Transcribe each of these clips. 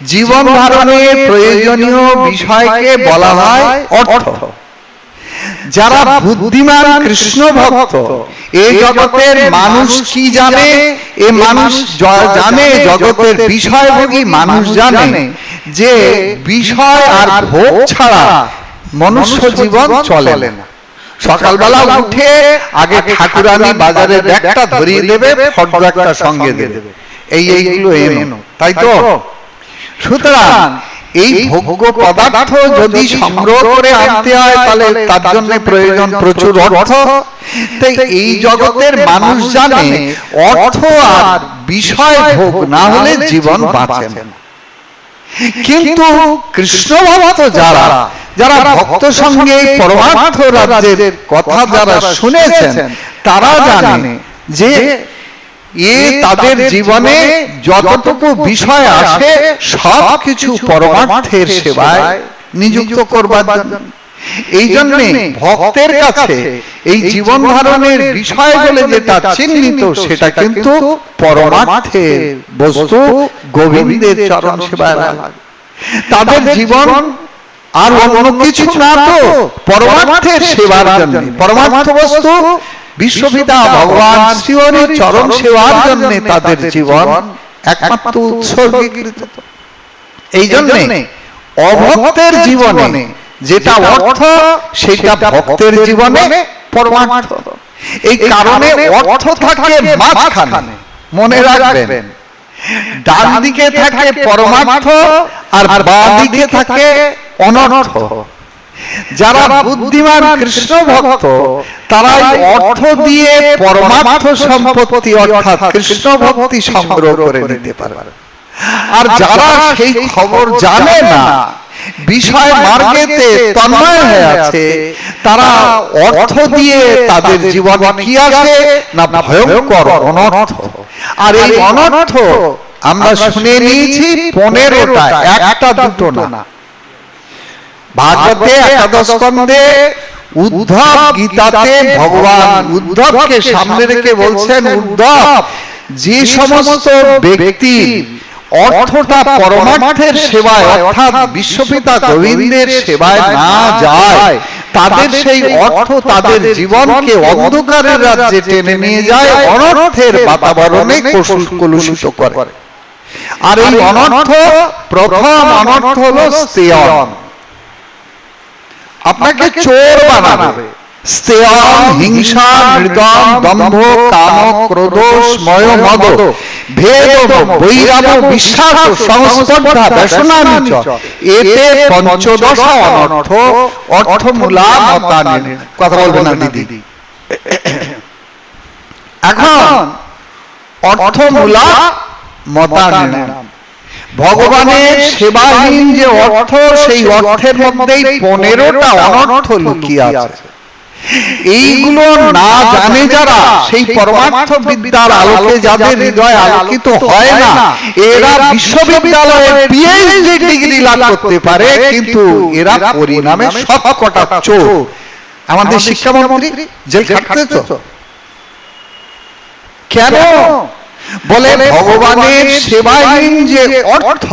জীবন ধারণের প্রয়োজনীয় বিষয়কে বলা হয় অর্থ। যারা বুদ্ধিমান কৃষ্ণ ভক্ত এই জগতের মানুষ কি জানে? এ মানুষ জানে জগতের বিষয়ভোগী মানুষ জানে যে বিষয় আর ভোগ ছাড়া মনুষ্য জীবন চলে না। সকালবেলা উঠে আগে ঠাকুরানি বাজারে ব্যাগটা ধরিয়ে দেবে ফটো একটা সঙ্গে দেবে। এই এইগুলো এনো। তাই তো? সুতরাং এই ভোগ্য পদার্থ যদি সংগ্রহ করে আনতে হয় তাহলে তার জন্য প্রয়োজন প্রচুর অর্থ। তাই এই জগতের মানুষ জানে অর্থ আর বিষয় ভোগ না হলে জীবন বাঁচে না। কিন্তু কৃষ্ণ ভক্ত যারা যারা ভক্ত সঙ্গে পরমার্থ রাজ্যের কথা যারা শুনেছেন তারা জানে যে এ তাদের জীবনে যতটুকু বিষয় আসে সব কিছু পরমার্থের সেবায় নিযুক্ত করবার জন্য। এই জন্যে ভক্তের কাছে এই জীবন ধারণের বিষয় বলে যেটা চিহ্নিত সেটা কিন্তু পরমার্থের বস্তু গোবিন্দের চরণ সেবায় তাদের জীবন আর অন্য কিছু না তো পরমার্থের সেবার জন্য। পরমার্থ বস্তু বিশ্বপিতা ভগবান শ্রীহরির চরণ সেবার জন্য তাদের জীবন একমাত্র উৎসর্গীকৃত। এই জন্য অভক্তের জীবনে যেটা অর্থ সেটা ভক্তের জীবনে পরমার্থ। এই কারণে অর্থ থাকে মাঝখানে। মনে রাখবেন ডান দিকে থাকে পরমার্থ আর বাঁ দিকে থাকে অনর্থ। যারা বুদ্ধিমান কৃষ্ণ ভক্ত তারা এই অর্থ দিয়ে পরমার্থ সম্পত্তি অর্থাৎ কৃষ্ণ ভক্তি সংগ্রহ করে নিতে পারে। আর যারা সেই খবর জানে না বিষয় মার্গেতে তন্ময় হয়ে আছে তারা অর্থ দিয়ে তাদের জীবনে কি আছে না ভয়ঙ্কর অনর্থ। আর এই অনর্থ আমরা শুনে নিয়েছি পনেরোটা একটা দুটো না। ভাগবতে একাদশ স্কন্ধে উদ্ধব গীতাতে ভগবান উদ্ধবকে সামনে রেখে বলছেন উদ্ধব যে সমস্ত ব্যক্তি অর্থটা পরমার্থের সেবায় অর্থাৎ বিশ্বপিতা গোবিন্দের সেবায় না যায় তাদের সেই অর্থ তাদের জীবনকে অন্ধকারের রাজ্যে টেনে নিয়ে যায় অনর্থের বাতাবরণে কলুষিত করে। আর এই অনর্থ প্রথম অনর্থ হলো স্তেয়ন। আপনাকে চোর বানাবে। স্তেয়ন হিংসা মৃদম দম্ভ কাম ক্রোধ স্ময় মদ ভেদ বৈরাম বিশ্বাস সংস্পর্ধা এতে পঞ্চদশ অনর্থ অর্থমূলা মতানি কথা বলবেন না দিদি। এখন অর্থমূলা মতানি ভগবানের সেবাহীন যে অর্থ সেই অর্থের মধ্যেই পনেরোটা অনর্থ লুকিয়ে আছে। এইগুলো না জানে যারা সেই পরমার্থ বিদ্যার আলোকে যাদের হৃদয় আলোকিত হয় না এরা বিশ্ববিদ্যালয়ের পিএইচডি ডিগ্রি লাভ করতে পারে কিন্তু এরা পরিণামে সব কটা চোর। আমাদের শিক্ষামন্ত্রী জেল খাটতে তো কেন? বলে ভগবানের সেবাহীন যে অর্থ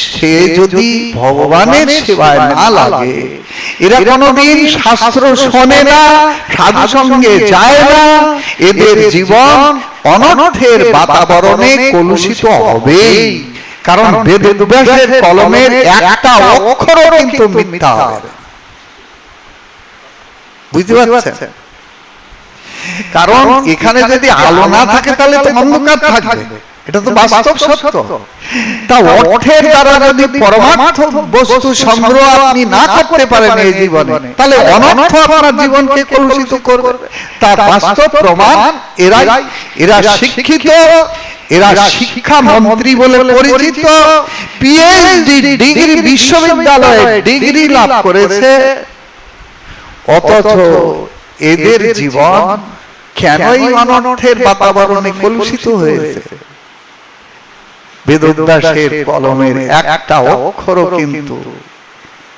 সে যদি ভগবানের সেবায় না লাগে এরা কোনোদিন শাস্ত্র শোনে না সাধু সঙ্গে যায় না। এদের জীবন অনর্থের বাতাবরণে কলুষিত হবেই। কারণ বেদ ব্যাসের কলমের একটা অক্ষরও কিন্তু মিথ্যা হবে। বুঝতে পারছেন? কারণ এখানে যদি আলো না থাকে তাহলে তো অন্ধকার থাকবে। এটা তো বাস্তব সত্য। তা অর্থের দ্বারা যদি পরমার্থ বস্তু সংগ্রহ আপনি না করতে পারেন এই জীবনে তাহলে অনর্থ আপনার জীবনকে কলুষিত করবে। তার বাস্তব প্রমাণ এরা এরা শিক্ষিত এরা শিক্ষা মন্ত্রী বলে পরিচিত পিএইচডি ডিগ্রি বিশ্ববিদ্যালয়ে ডিগ্রি লাভ করেছে। অথচ এদের জীবন কেনই অনর্থের বাতাবরণে কলুষিত হয়েছে? বেদব্যাসের কলমের একটা অক্ষরও কিন্তু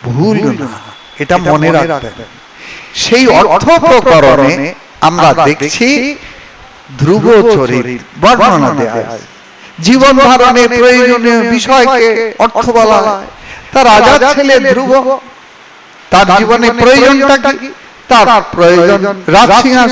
ভুল না। এটা মনে রাখবেন। সেই অর্থ প্রকরণে আমরা দেখছি ধ্রুব চরিত বর্ণনা দেয়া আছে। জীবন ধারণের প্রয়োজনীয় বিষয়কে অর্থ বলা হয়। তার রাজার ছেলে ধ্রুব। তার জীবনে প্রয়োজনটা কি? তার প্রয়োজন রাজসিংহাসন